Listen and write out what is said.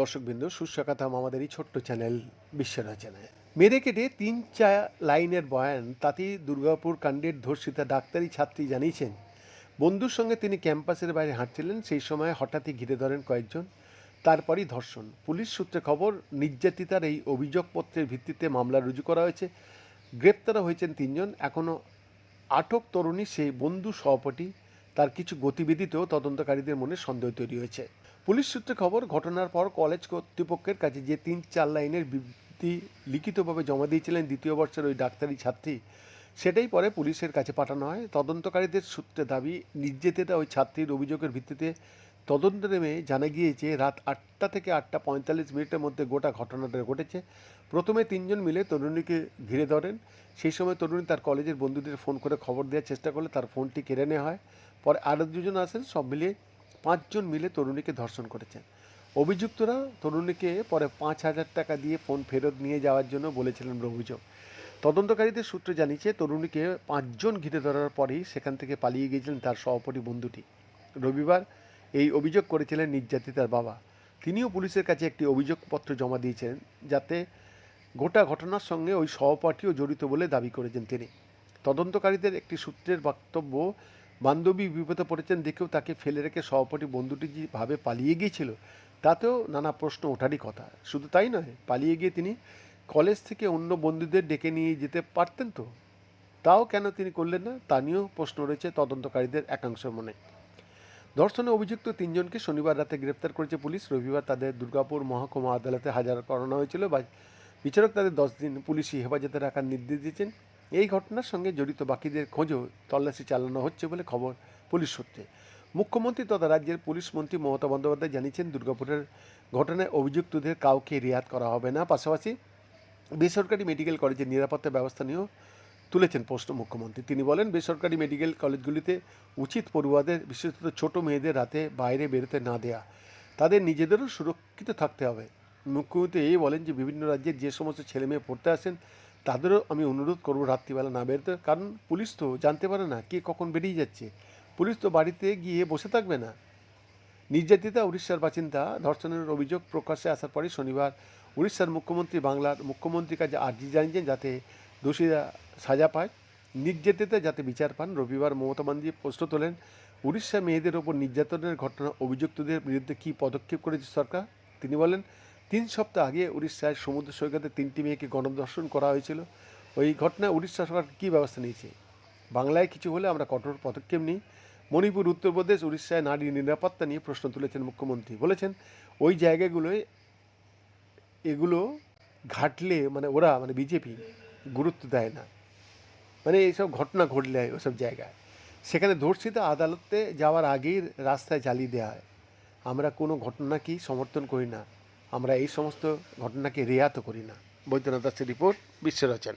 দর্শকবৃন্দ, সুস্বাগতম আমাদের এই ছোট্ট চ্যানেল বিশ্ব রচনায় মেরে কেটে তিন চা লাইনের বয়ান, তাতেই দুর্গাপুর কাণ্ডের ধর্ষিতা ডাক্তারি ছাত্রী জানিয়েছেন। বন্ধুর সঙ্গে তিনি ক্যাম্পাসের বাইরে হাঁটছিলেন, সেই সময় হঠাৎই ঘিরে ধরেন কয়েকজন। তারপরই ধর্ষণ। পুলিশ সূত্রে খবর, নির্যাতিতার এই অভিযোগপত্রের ভিত্তিতে মামলা রুজু করা হয়েছে। গ্রেপ্তারও হয়েছেন তিনজন। এখনও আটক তরুণী, সেই বন্ধু সহপাঠী তার কিছু গতিবিধিতেও তদন্তকারীদের মনে সন্দেহ তৈরি হয়েছে। পুলিশ সূত্রে খবর, ঘটনার পর কলেজ কর্তৃপক্ষের কাছে যে তিন চার লাইনের বিবৃতি লিখিতভাবে জমা দিয়েছিলেন দ্বিতীয় বর্ষের ওই ডাক্তারি ছাত্রী, সেটাই পরে পুলিশের কাছে পাঠানো হয়। তদন্তকারীদের সূত্রে দাবি, নির্যাতিতা ওই ছাত্রীর অভিযোগের ভিত্তিতে তদন্ত নেমে জানা গিয়েছে, রাত আটটা থেকে আটটা পঁয়তাল্লিশ মিনিটের মধ্যে গোটা ঘটনাটা ঘটেছে। প্রথমে তিনজন মিলে তরুণীকে ঘিরে ধরেন। সেই সময় তরুণী তার কলেজের বন্ধুদের ফোন করে খবর দেওয়ার চেষ্টা করলে তার ফোনটি কেড়ে নেওয়া হয়। পরে আরও দুজন আসেন সব মিলিয়ে পাঁচজন মিলে তরুণীকে ধর্ষণ করেছেন। অভিযুক্তরা তরুণীকে পরে পাঁচ হাজার টাকা দিয়ে ফোন ফেরত নিয়ে যাওয়ার জন্য বলেছিলেন বলে অভিযোগ। তদন্তকারীদের সূত্রে জানিয়েছে, তরুণীকে পাঁচজন ঘিরে ধরার পরেই সেখান থেকে পালিয়ে গিয়েছিলেন তার সহপাঠী বন্ধুটি। রবিবার এই অভিযোগ করেছিলেন নির্যাতিতার বাবা। তিনিও পুলিশের কাছে একটি অভিযোগপত্র জমা দিয়েছেন যাতে গোটা ঘটনার সঙ্গে ওই সহপাঠীও জড়িত বলে দাবি করেছেন তিনি। তদন্তকারীদের একটি সূত্রের বক্তব্য, বান্ধবী বিপদে পড়েছেন, দেখেও তাকে ফেলে রেখে সহপাঠী বন্ধুটি যেভাবে পালিয়ে গিয়েছিল, তাতেও নানা প্রশ্ন ওঠারই কথা। শুধু তাই নয়, পালিয়ে গিয়ে তিনি কলেজ থেকে অন্য বন্ধুদের ডেকে নিয়ে যেতে পারতেন তো? তাও কেন তিনি করলেন না? তা নিয়েও প্রশ্ন রয়েছে তদন্তকারীদের একাংশের মনে। ধর্ষণে অভিযুক্ত তিনজনকে শনিবার রাতে গ্রেপ্তার করেছে পুলিশ। রবিবার তাদের দুর্গাপুর মহকুমা আদালতে হাজার করানো হয়েছিল বা বিচারক তাদের দশ দিন পুলিশি হেফাজতে রাখার নির্দেশ দিয়েছেন। এই ঘটনার সঙ্গে জড়িত বাকিদের খোঁজও তল্লাশি চালানো হচ্ছে বলে খবর পুলিশ সূত্রে। মুখ্যমন্ত্রী তথা রাজ্যের পুলিশ মন্ত্রী মমতা বন্দ্যোপাধ্যায় জানিয়েছেন, দুর্গাপুরের ঘটনায় অভিযুক্তদের কাউকে রিয়াত করা হবে না। পাশাপাশি বেসরকারি মেডিকেল কলেজের নিরাপত্তা ব্যবস্থা নিয়েও তুলেছেন প্রশ্ন মুখ্যমন্ত্রী। তিনি বলেন, বেসরকারি মেডিকেল কলেজগুলিতে উচিত পড়ুয়াদের, বিশেষত ছোট মেয়েদের রাতে বাইরে বেরোতে না দেয়া। তাদের নিজেদেরও সুরক্ষিত থাকতে হবে। মুখ্যমন্ত্রী এই বলেন যে, বিভিন্ন রাজ্যের যে সমস্ত ছেলে মেয়ে পড়তে আসেন, তাদেরও আমি অনুরোধ করব রাত্রিবেলা না বেরোতে। কারণ পুলিশ তো জানতে পারে না কে কখন বেরিয়ে যাচ্ছে। পুলিশ তো বাড়িতে গিয়ে বসে থাকবে না। নির্যাতিতা উড়িষ্যার বাসিন্দা ধর্ষণের অভিযোগ প্রকাশ্যে আসার পরে শনিবার উড়িষ্যার মুখ্যমন্ত্রী বাংলার মুখ্যমন্ত্রীর কাছে আর্জি জানিয়েছেন, যাতে দোষীরা সাজা পায়। নির্যাতিতা যাতে বিচার পান, রবিবার মমতা বন্দ্যোপাধ্যায় প্রশ্ন তোলেন, উড়িষ্যা মেয়েদের ওপর নির্যাতনের ঘটনা অভিযুক্তদের বিরুদ্ধে কী পদক্ষেপ করেছে সরকার? তিনি বলেন, তিন সপ্তাহ আগে উড়িষ্যায় সমুদ্র সৈকতে তিনটি মেয়েকে গণধর্ষণ করা হয়েছিল। ওই ঘটনায় উড়িষ্যা সরকার কী ব্যবস্থা নিয়েছে? বাংলায় কিছু হলে আমরা কঠোর পদক্ষেপ নিই। মণিপুর, উত্তরপ্রদেশ, উড়িষ্যায় নারী নিরাপত্তা নিয়ে প্রশ্ন তুলেছেন মুখ্যমন্ত্রী। বলেছেন, ওই জায়গাগুলোয় এগুলো ঘাটলে মানে ওরা মানে বিজেপি গুরুত্ব দেয় না। মানে এইসব ঘটনা ঘটলে ওসব জায়গায়। সেখানে ধর্ষিত আদালতে যাওয়ার আগেই রাস্তায় জ্বালিয়ে দেওয়া হয়। আমরা কোনো ঘটনাকেই সমর্থন করি না। আমরা এই সমস্ত ঘটনাকে রেয়াত করি না। বৈদ্যনাথ দাসের রিপোর্ট বিশ্ব রচনা।